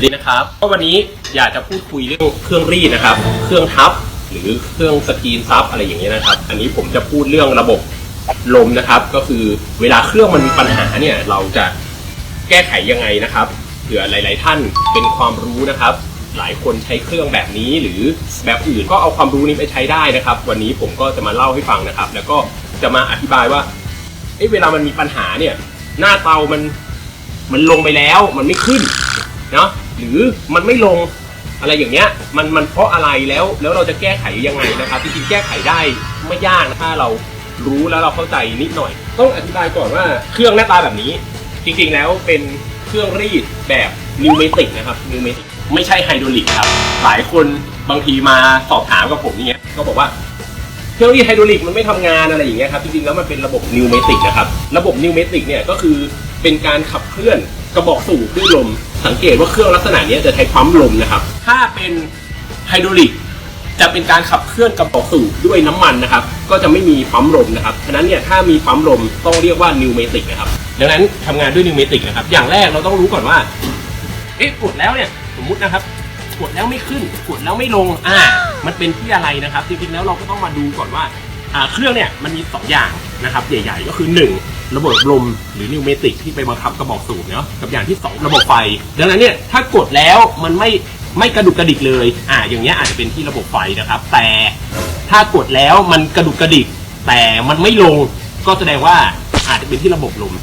วัสดีนะครับก็วันนี้อยากจะพูดคุยเรื่องเครื่องรีดนะครับ เครื่องทับหรือเครื่องสกรีนซับอะไรอย่างเงี้ยนะครับ อันนี้ผมจะพูดเรื่องระบบลมนะครับ ก็คือเวลาเครื่องมันมีปัญหาเนี่ยเราจะแก้ไขยังไงนะครับเผื่อหลาย ๆ ท่านเป็นความรู้นะครับ หลายคนใช้เครื่องแบบนี้หรือแบบอื่นก็เอาความรู้นี้ไปใช้ได้นะครับ วันนี้ผมก็จะมาเล่าให้ฟังนะครับ แล้วก็จะมาอธิบายว่าเอ๊ะเวลามันมีปัญหาเนี่ย หน้าเตามันมันลงไปแล้วมันไม่ขึ้นเนาะ หรือมันไม่ลงอะไรอย่างเงี้ยมันมันเพราะอะไรแล้วแล้วเราจะแก้ไขยังไงนะครับจริงๆแก้ไขได้ไม่ยากนะถ้าเรารู้แล้วเราเข้าใจนิดหน่อย ต้องอธิบายก่อนว่าเครื่องหน้าตาแบบนี้ จริงๆแล้วเป็นเครื่องรีดแบบนิวเมติกนะครับนิวเมติกไม่ใช่ไฮดรอลิกครับหลายคนบางทีมาสอบถามกับผมอย่างเงี้ยก็บอกว่าเครื่องรีดไฮดรอลิกมันไม่ทำงานอะไรอย่างเงี้ยครับจริงๆแล้วมันเป็นระบบนิวเมติกนะครับระบบนิวเมติกเนี่ยก็คือเป็นการขับเคลื่อนกระบอกสูบด้วยลม สังเกตว่าเครื่องลักษณะนี้จะใช้ปั๊มลมนะครับ ถ้าเป็นไฮดรอลิกจะเป็นการขับเคลื่อนกระบอกสูบด้วยน้ำมันนะครับ ก็จะไม่มีปั๊มลมนะครับ ฉะนั้นเนี่ยถ้ามีปั๊มลมต้องเรียกว่านิวเมติกนะครับ ดังนั้นทำงานด้วยนิวเมติกนะครับ อย่างแรกเราต้องรู้ก่อนว่า เอ๊ะกดแล้วเนี่ย สมมุตินะครับ กดแล้วไม่ขึ้น กดแล้วไม่ลง อ่า มันเป็นที่อะไรนะครับ จริงๆแล้วเราก็ต้องมาดูก่อนว่า อ่า เครื่องเนี่ยมันมีสองอย่างนะครับ ใหญ่ ๆ ก็คือ 1 ระบบลมหรือนิวเมติกที่ไปบังคับกระบอกสูบเนาะกับอย่างที่ 2 ระบบไฟ ดังนั้นเนี่ยถ้ากดแล้วมันไม่ไม่กระดุกกระดิกเลย อ่าอย่างเงี้ยอาจจะเป็นที่ระบบไฟนะครับ แต่ถ้ากดแล้วมันกระดุกกระดิก แต่มันไม่ลงก็แสดงว่าอาจจะเป็นที่ระบบลม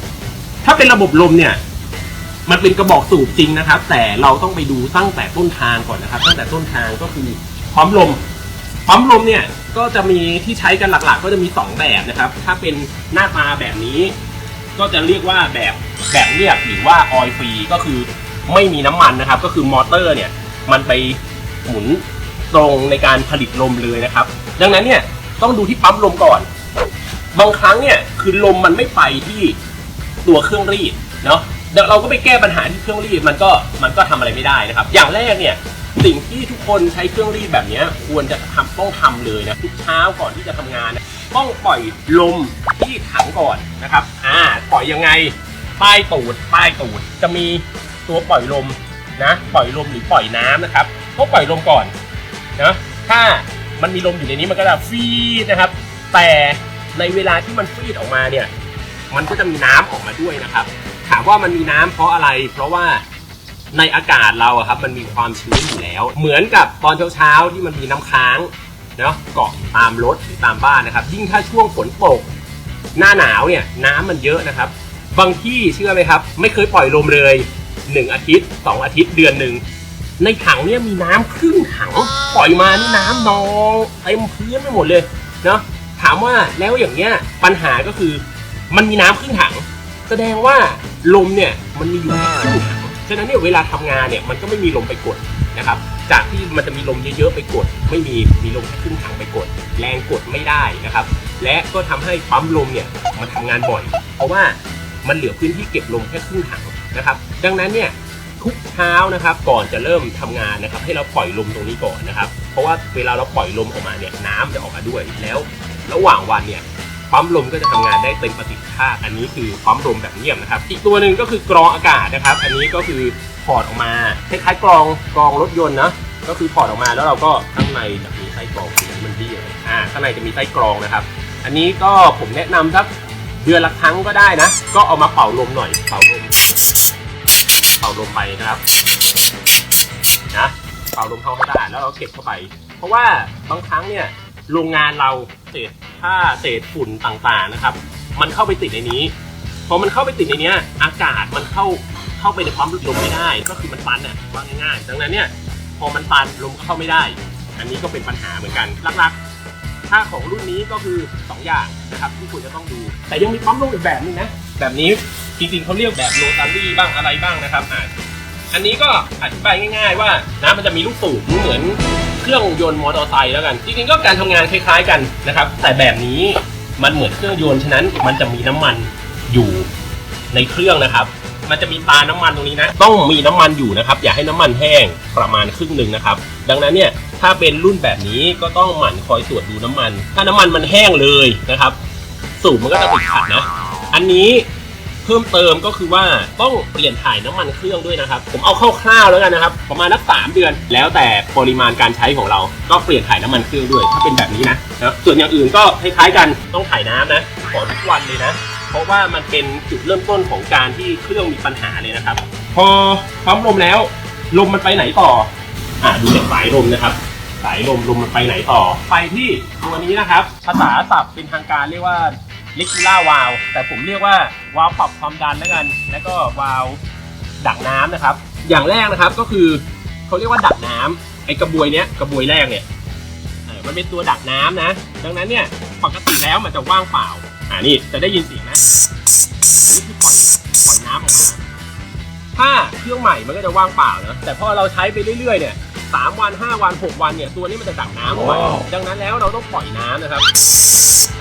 ถ้าเป็นระบบลมเนี่ยมันเป็นกระบอกสูบจริงนะครับ แต่เราต้องไปดูตั้งแต่ต้นทางก่อนนะครับ ตั้งแต่ต้นทางก็คือปั๊มลมปั๊มลมเนี่ย ก็จะมีที่ใช้กันหลักๆ ก็จะมี 2 แบบนะครับ ถ้าเป็นหน้าตาแบบนี้ ก็จะเรียกว่าแบบแบบเรียบหรือว่าออยฟรีก็คือไม่มีน้ำมันนะครับ ก็คือมอเตอร์เนี่ยมันไปหมุนตรงในการผลิตลมเลยนะครับ ดังนั้นเนี่ยต้องดูที่ปั๊มลมก่อน บางครั้งเนี่ยคือลมมันไม่ไปที่ตัวเครื่องรีดเนาะเดี๋ยวเราก็ไปแก้ปัญหาที่เครื่องรีดมันก็มันก็ทำอะไรไม่ได้นะครับ อย่างแรกเนี่ย สิ่งที่ทุกคนใช้เครื่องรีดแบบนี้ควรจะทำต้องทำเลยนะทุกเช้าก่อนที่จะทำงานนะต้องปล่อยลมที่ถังก่อนนะครับ อ่า ปล่อยยังไงใต้ตูดใต้ตูด จะมีตัวปล่อยลมนะ ปล่อยลมหรือปล่อยน้ำนะครับต้องปล่อยลมก่อนนะ ถ้ามันมีลมอยู่ในนี้มันก็จะฟีดนะครับ แต่ในเวลาที่มันฟีดออกมาเนี่ย มันก็จะมีน้ำออกมาด้วยนะครับ ถามว่ามันมีน้ำเพราะอะไร เพราะว่า ในอากาศเราอะครับมันมีความชื้นอยู่แล้ว เหมือนกับตอนเช้าๆที่มันมีน้ำค้างเนาะเกาะตามรถตามบ้านนะครับ ยิ่งถ้าช่วงฝนตกหน้าหนาวเนี่ยน้ำมันเยอะนะครับ บางที่เชื่อไหมครับ ไม่เคยปล่อยลมเลยหนึ่งอาทิตย์สองอาทิตย์เดือนหนึ่งในถังเนี่ยมีน้ำครึ่งถังปล่อยมานี่น้ำนองเต็มพื้นไปหมดเลยเนาะถามว่าแล้วอย่างเงี้ยปัญหาก็คือมันมีน้ำครึ่งถัง แสดงว่าลมเนี่ยมันมีอยู่แค่ครึ่งถัง ฉะนั้นเนี่ยเวลาทำงานเนี่ยมันก็ไม่มีลมไปกดนะครับ จากที่มันจะมีลมเยอะๆไปกด ไม่มีมีลมแค่ครึ่งถังไปกด แรงกดไม่ได้นะครับ และก็ทำให้ปั๊มลมเนี่ยมันทำงานบ่อย เพราะว่ามันเหลือพื้นที่เก็บลมแค่ครึ่งถังนะครับ ดังนั้นเนี่ยทุกเช้านะครับก่อนจะเริ่มทำงานนะครับ ให้เราปล่อยลมตรงนี้ก่อนนะครับ เพราะว่าเวลาเราปล่อยลมออกมาเนี่ยน้ำจะออกมาด้วยแล้ว ระหว่างวันเนี่ยปั๊มลมก็จะทำงานได้เต็มประสิทธิ ภาพอันนี้คือปั๊มลมแบบเงียบนะครับ อีกตัวหนึ่งก็คือกรองอากาศนะครับ อันนี้ก็คือถอดออกมาคล้ายๆกรองกรองรถยนต์นะก็คือถอดออกมาแล้วเราก็ข้างในจะมีไส้กรองมันดีเลยอ่าข้างในจะมีไส้กรองนะครับ อันนี้ก็ผมแนะนำสักเดือนละครั้งก็ได้นะ ก็เอามาเป่าลมหน่อยเป่าลมเป่าลมไปนะครับนะเป่าลมเข้าให้ได้แล้วเราเก็บเข้าไป เพราะว่าบางครั้งเนี่ยโรงงานเราเศษผ้าเศษฝุ่นต่างๆนะครับ มันเข้าไปติดในนี้พอมันเข้าไปติดในเนี้ยอากาศมันเข้าเข้าไปในปั๊มลมไม่ได้ ก็คือมันตันอะว่าง่ายๆดังนั้นเนี่ยพอมันตันลมก็เข้าไม่ได้ อันนี้ก็เป็นปัญหาเหมือนกันหลักๆ ถ้าของรุ่นนี้ก็คือสองอย่างนะครับที่คุณจะต้องดู แต่ยังมีปั๊มลมอีกแบบนึงนะแบบนี้จริงๆเขาเรียกแบบโรตารี่บ้างอะไรบ้างนะครับอ่าอันนี้ก็อธิบายง่าย ๆ ว่านะมันจะมีลูกสูบเหมือนเครื่องยนต์มอเตอร์ไซค์แล้วกัน จริงๆก็การทำงานคล้าย ๆกันนะครับ แต่แบบนี้ มันเหมือนเครื่องยนต์ฉะนั้นมันจะมีน้ำมันอยู่ในเครื่องนะครับ มันจะมีตาน้ำมันตรงนี้นะ ต้องมีน้ำมันอยู่นะครับ อย่าให้น้ำมันแห้งประมาณครึ่งหนึ่งนะครับ ดังนั้นเนี่ยถ้าเป็นรุ่นแบบนี้ก็ต้องหมั่นคอยตรวจดูน้ำมัน ถ้าน้ำมันมันแห้งเลยนะครับ สูบมันก็จะติดขัดนะ อันนี้ พิ่มเติมก็คือว่าต้องเปลี่ยนถ่ายน้ำมันเครื่องด้วยนะครับ ผมเอาคร่าวๆแล้วกันนะครับ ประมาณนักสามเดือน แล้วแต่ปริมาณการใช้ของเรา ก็เปลี่ยนถ่ายน้ำมันเครื่องด้วย ถ้าเป็นแบบนี้นะนะส่วนอย่างอื่นก็คล้ายๆกันต้องถ่ายน้ำนะขอทุกวันเลยนะ เพราะว่ามันเป็นจุดเริ่มต้นของการที่เครื่องมีปัญหาเลยนะครับ พอปั๊มลมแล้วลมมันไปไหนต่ออ่าดูจากสายลมนะครับ สายลมลมมันไปไหนต่อ ไปที่ตัวนี้นะครับ ภาษาศัพท์เป็นทางการเรียกว่า ลิก u ล่าวาลแต่ผมเรียกว่าวาล์วปรับความดันแล้วกัน แล้วก็วาล์วดักน้ำนะครับ อย่างแรกนะครับก็คือเขาเรียกว่าดักน้ำไอ้กระบวยเนี้ยกระบวยแรกเนี่ยมันเป็นตัวดักน้ำนะ ดังนั้นเนี่ยปกติแล้วมันจะว่างเปล่าอ่านี่จะได้ยินเสียงนะอันนี้คือปล่อยปล่อยน้ำออกมาถ้าเครื่องใหม่มันก็จะว่างเปล่านะแต่พอเราใช้ไปเรื่อยๆเนี่ย สามวันห้าวันหกวันเนี่ยตัวนี้มันจะดักน้ำออกมาดังนั้นแล้วเราต้องปล่อยน้ำนะครับ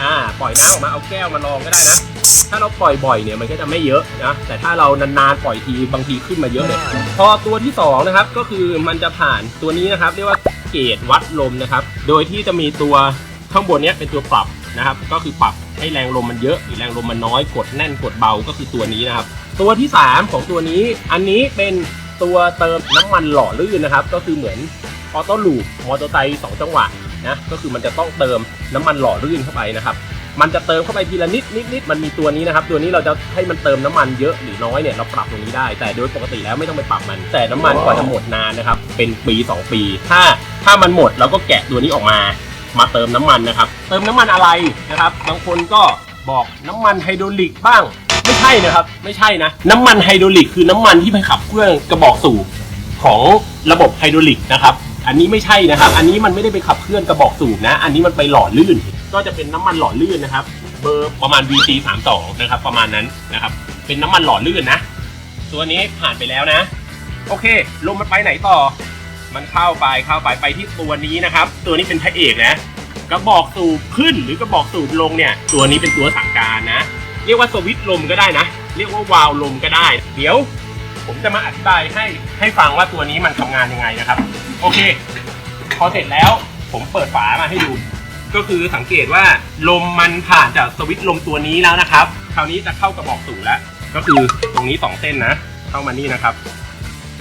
อ่า ปล่อยน้ำออกมาเอาแก้วมาลองก็ได้นะ ถ้าเราปล่อยบ่อยเนี่ยมันก็จะไม่เยอะนะ แต่ถ้าเรานานๆปล่อยทีบางทีขึ้นมาเยอะเลย พอตัวที่สองนะครับก็คือมันจะผ่านตัวนี้นะครับ เรียกว่าเกจวัดลมนะครับ โดยที่จะมีตัวข้างบนเนี้ยเป็นตัวปรับนะครับ ก็คือปรับให้แรงลมมันเยอะหรือแรงลมมันน้อยกดแน่นกดเบาก็คือตัวนี้นะครับ ตัวที่3ของตัวนี้อันนี้เป็น ตัวเติมน้ำมันหล่อลื่นนะครับ ก็คือเหมือนออโต้ลูปมอเตอร์ไซค์สองจังหวะนะก็คือมันจะต้องเติมน้ำมันหล่อลื่นเข้าไปนะครับ มันจะเติมเข้าไปทีละนิดนิดนิดมันมีตัวนี้นะครับ ตัวนี้เราจะให้มันเติมน้ำมันเยอะหรือน้อยเนี่ยเราปรับตรงนี้ได้ แต่โดยปกติแล้วไม่ต้องไปปรับมัน แต่น้ำมันกว่าจะหมดนานนะครับ เป็นปี 2 ปี ถ้าถ้ามันหมดเราก็แกะตัวนี้ออกมา มาเติมน้ำมันนะครับ เติมน้ำมันอะไรนะครับ บางคนก็บอกน้ำมันไฮโดรลิกบ้าง ไม่ใช่นะครับ ไม่ใช่นะ น้ำมันไฮดรอลิกคือน้ำมันที่ไปขับเครื่องกระบอกสูบของระบบไฮดรอลิกนะครับ อันนี้ไม่ใช่นะครับ อันนี้มันไม่ได้ไปขับเคลื่อนกระบอกสูบนะ อันนี้มันไปหล่อลื่น ก็จะเป็นน้ำมันหล่อลื่นนะครับ เบอร์ประมาณ VC 3 2นะครับ ประมาณนั้นนะครับ เป็นน้ำมันหล่อลื่นนะ ตัวนี้ผ่านไปแล้วนะ โอเค ลมมันไปไหนต่อ มันเข้าไปเข้าไปไปที่ตัวนี้นะครับ ตัวนี้เป็นพระเอกนะ กระบอกสูบขึ้นหรือกระบอกสูบลงเนี่ย ตัวนี้เป็นตัวสั่งการนะ เรียกว่าสวิตช์ลมก็ได้นะ เรียกว่าวาล์วลมก็ได้ เดี๋ยว ผมจะมาอธิบายให้ให้ฟังว่าตัวนี้มันทำงานยังไงนะครับ โอเค พอเสร็จแล้วผมเปิดฝามาให้ดู ก็คือสังเกตว่าลมมันผ่านจากสวิตช์ลมตัวนี้แล้วนะครับ คราวนี้จะเข้ากระบอกสูบแล้ว ก็คือตรงนี้สองเส้นนะ เข้ามานี่นะครับ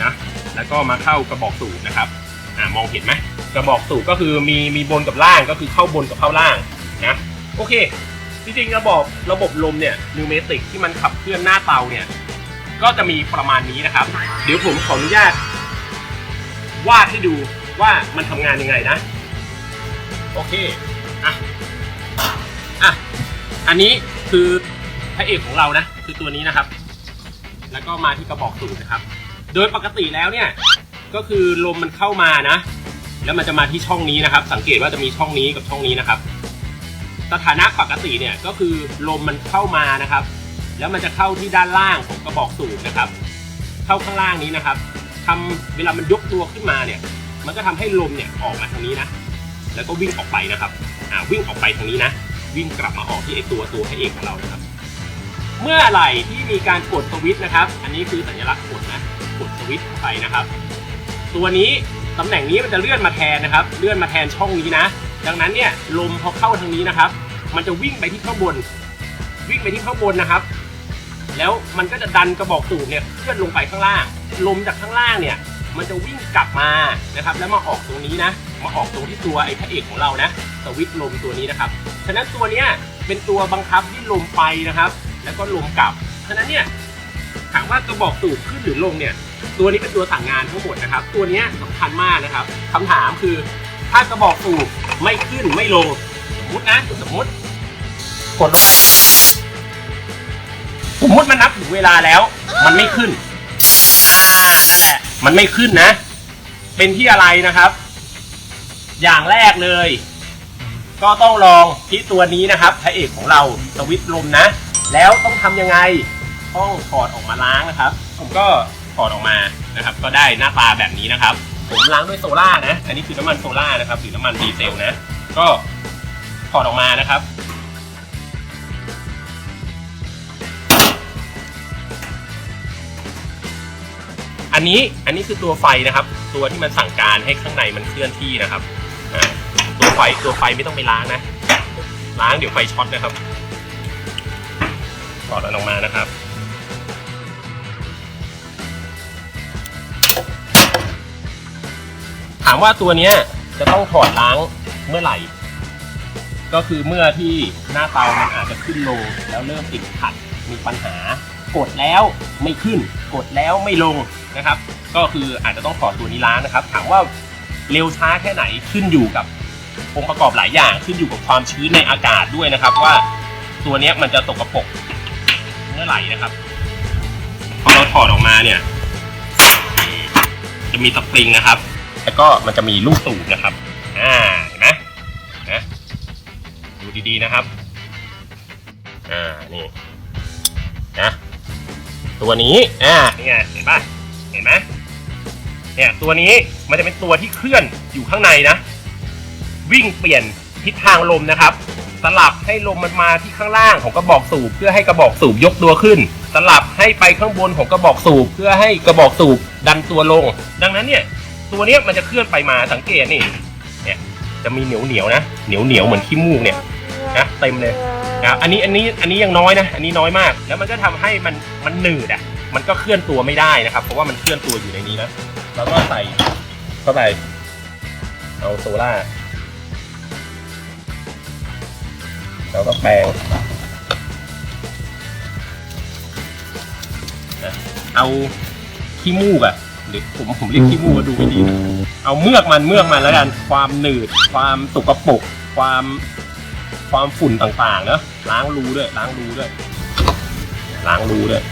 นะแล้วก็มาเข้ากระบอกสูบนะครับอ่ามองเห็นไหมกระบอกสูบก็คือมีมีบนกับล่างก็คือเข้าบนกับเข้าล่างนะโอเค จริงๆระบบระบบลมเนี่ยนิวเมติกที่มันขับเคลื่อนหน้าเตาเนี่ย ก็จะมีประมาณนี้นะครับ เดี๋ยวผมขออนุญาต วาดให้ดูว่ามันทำงานยังไงนะ โอเคอะอะอันนี้คือพระเอกของเรานะ คือตัวนี้นะครับ แล้วก็มาที่กระบอกสูบนะครับ โดยปกติแล้วเนี่ย ก็คือลมมันเข้ามานะ แล้วมันจะมาที่ช่องนี้นะครับ สังเกตว่าจะมีช่องนี้กับช่องนี้นะครับ สถานะปกติเนี่ยก็คือลมมันเข้ามานะครับ แล้วมันจะเข้าที่ด้านล่างของกระบอกสูบนะครับ เข้าข้างล่างนี้นะครับทำเวลามันยกตัวขึ้นมาเนี่ย มันก็ทำให้ลมเนี่ยออกมาทางนี้นะ แล้วก็วิ่งออกไปนะครับอ่าวิ่งออกไปทางนี้นะ วิ่งกลับมาออกที่ไอตัวตัวพระเอกของเรานะครับ เมื่อไหร่ที่มีการกดสวิตช์นะครับ อันนี้คือสัญลักษณ์กดนะ กดสวิตช์ไปนะครับ ตัวนี้ตำแหน่งนี้มันจะเลื่อนมาแทนนะครับ เลื่อนมาแทนช่องนี้นะ ดังนั้นเนี่ยลมพอเข้าทางนี้นะครับ มันจะวิ่งไปที่ข้างบน วิ่งไปที่ข้างบนนะครับ แล้วมันก็จะดันกระบอกสูบเนี่ยเคลื่อนลงไปข้างล่าง ลมจากข้างล่างเนี่ยมันจะวิ่งกลับมานะครับ แล้วมาออกตรงนี้นะ มาออกตรงที่ตัวไอ้พระเอกของเรานะสวิตช์ลมตัวนี้นะครับ ฉะนั้นตัวเนี้ยเป็นตัวบังคับที่ลมไปนะครับ แล้วก็ลมกลับ ฉะนั้นเนี่ยถามว่ากระบอกสูบขึ้นหรือลงเนี่ย ตัวนี้เป็นตัวสั่งงานทั้งหมดนะครับ ตัวเนี้ยสำคัญมากนะครับคำถามคือ ถ้ากระบอกสูบไม่ขึ้นไม่ลง สมมตินะ สมมติกดลงไปสมมติมันนับถึงเวลาแล้ว มันไม่ขึ้นอ่านั่นแหละ มันไม่ขึ้นนะ เป็นที่อะไรนะครับ อย่างแรกเลย ก็ต้องลองที่ตัวนี้นะครับพระเอกของเราสวิตช์ลมนะ แล้วต้องทำยังไง ต้องถอดออกมาล้างนะครับ ผมก็ถอดออกมานะครับ ก็ได้หน้าตาแบบนี้นะครับ ผมล้างด้วยโซล่านะ อันนี้คือน้ำมันโซล่านะครับหรือน้ำมันดีเซลนะ ก็ถอดออกมานะครับ อันนี้อันนี้คือตัวไฟนะครับ ตัวที่มันสั่งการให้ข้างในมันเคลื่อนที่นะครับตัวไฟตัวไฟไม่ต้องไปล้างนะ ล้างเดี๋ยวไฟช็อตนะครับถอดออกมานะครับ ถามว่าตัวเนี้ยจะต้องถอดล้างเมื่อไหร่ ก็คือเมื่อที่หน้าเตามันอาจจะขึ้นลง แล้วเริ่มติดขัดมีปัญหา กดแล้วไม่ขึ้น กดแล้วไม่ลงนะครับ ก็คืออาจจะต้องถอดตัวนี้ล้างนะครับ ถามว่าเร็วช้าแค่ไหนขึ้นอยู่กับองค์ประกอบหลายอย่างขึ้นอยู่กับความชื้นในอากาศด้วยนะครับ ว่าตัวเนี้ยมันจะตกกระปกเมื่อไหร่นะครับพอเราถอดออกมาเนี่ย จะมีสปริงนะครับ แล้วก็มันจะมีลูกสูบนะครับ อ่าเห็นไหมนะดูดีๆนะครับ อ่า นี่ นะ ตัวนี้ อ่า นี่ไง เห็นป่ะ เห็นไหมเนี่ย ตัวนี้มันจะเป็นตัวที่เคลื่อนอยู่ข้างในนะ วิ่งเปลี่ยนทิศทางลมนะครับ สลับให้ลมมันมาที่ข้างล่างของกระบอกสูบ เพื่อให้กระบอกสูบยกตัวขึ้น สลับให้ไปข้างบนของกระบอกสูบ เพื่อให้กระบอกสูบดันตัวลง ดังนั้นเนี่ย ตัวเนี้ยมันจะเคลื่อนไปมาสังเกตนี่เนี่ยจะมีเหนียวเหนียวนะเหนียวเหนียวเหมือนขี้มูกเนี่ยนะเต็มเลยนะอันนี้อันนี้อันนี้ยังน้อยนะ อันนี้น้อยมาก แล้วมันก็ทำให้มันมันหนืดอะ มันก็เคลื่อนตัวไม่ได้นะครับ เพราะว่ามันเคลื่อนตัวอยู่ในนี้นะแล้วก็ใส่เข้าไปเอาโซล่าแล้วก็แปรงเอาขี้มูกอะ หรือผมผมเรียกขี้มูกว่าดูไม่ดีนะเอาเมือกมันเมือกมันแล้วกัน ความหนืด ความสกปรกความความฝุ่นต่างๆเนอะล้างรูด้วยล้างรูด้วย ล้างรูด้วย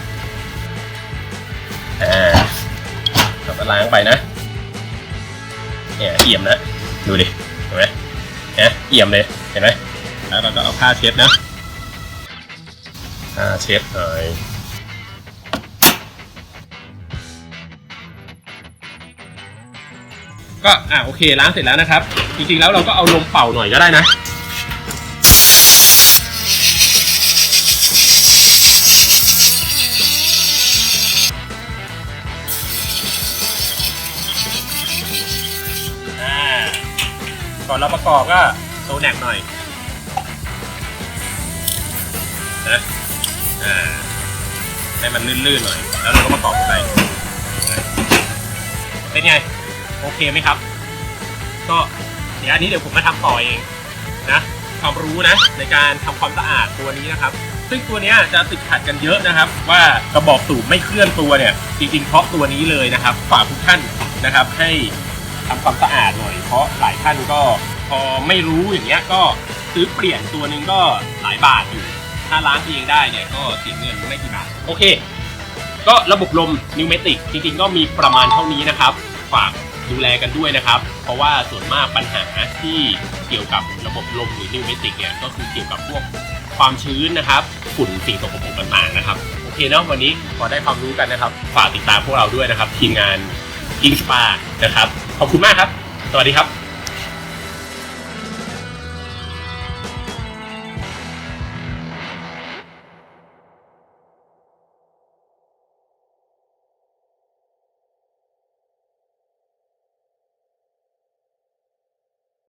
อ่าเราก็ล้างไปนะเนี่ยเอี่ยมนะดูดิเห็นไหมเนี่ยเอี่ยมเลยเห็นไหมแล้วเราก็เอาผ้าเช็ดนะผ้าเช็ดหน่อย ก็อะโอเคล้างเสร็จแล้วนะครับ จริงๆแล้วเราก็เอาลมเป่าหน่อยก็ได้นะก่อนเราประกอบก็โซแนกหน่อยนะให้มันลื่นๆหน่อย แล้วเราก็ประกอบไปเป็นไง โอเคไหมครับ ก็เดี๋ยวอันนี้เดี๋ยวผมมาทำต่อเองนะความรู้นะในการทำความสะอาดตัวนี้นะครับ ซึ่งตัวนี้จะติดขัดกันเยอะนะครับ ว่ากระบอกสูบไม่เคลื่อนตัวเนี่ยจริงๆเพราะตัวนี้เลยนะครับฝากทุกท่านนะครับ ให้ทำความสะอาดหน่อย เพราะหลายท่านก็พอไม่รู้อย่างเงี้ยก็ซื้อเปลี่ยนตัวหนึงก็หลายบาทอยู่ถ้าล้างเองได้เนี่ยก็เสียเงินไม่กี่บาทโอเค ก็ระบบลมนิวเมติกจริงๆก็มีประมาณเท่านี้นะครับ ฝาก ดูแลกันด้วยนะครับ เพราะว่าส่วนมากปัญหาที่เกี่ยวกับระบบลมหรือนิวเมติกเนี่ยก็คือเกี่ยวกับพวกความชื้นนะครับ ฝุ่นสิ่งสกปรกต่างๆนะครับ โอเคเนาะวันนี้พอได้ความรู้กันนะครับ ฝากติดตามพวกเราด้วยนะครับ ทีมงานอิงสปานะครับ ขอบคุณมากครับ สวัสดีครับ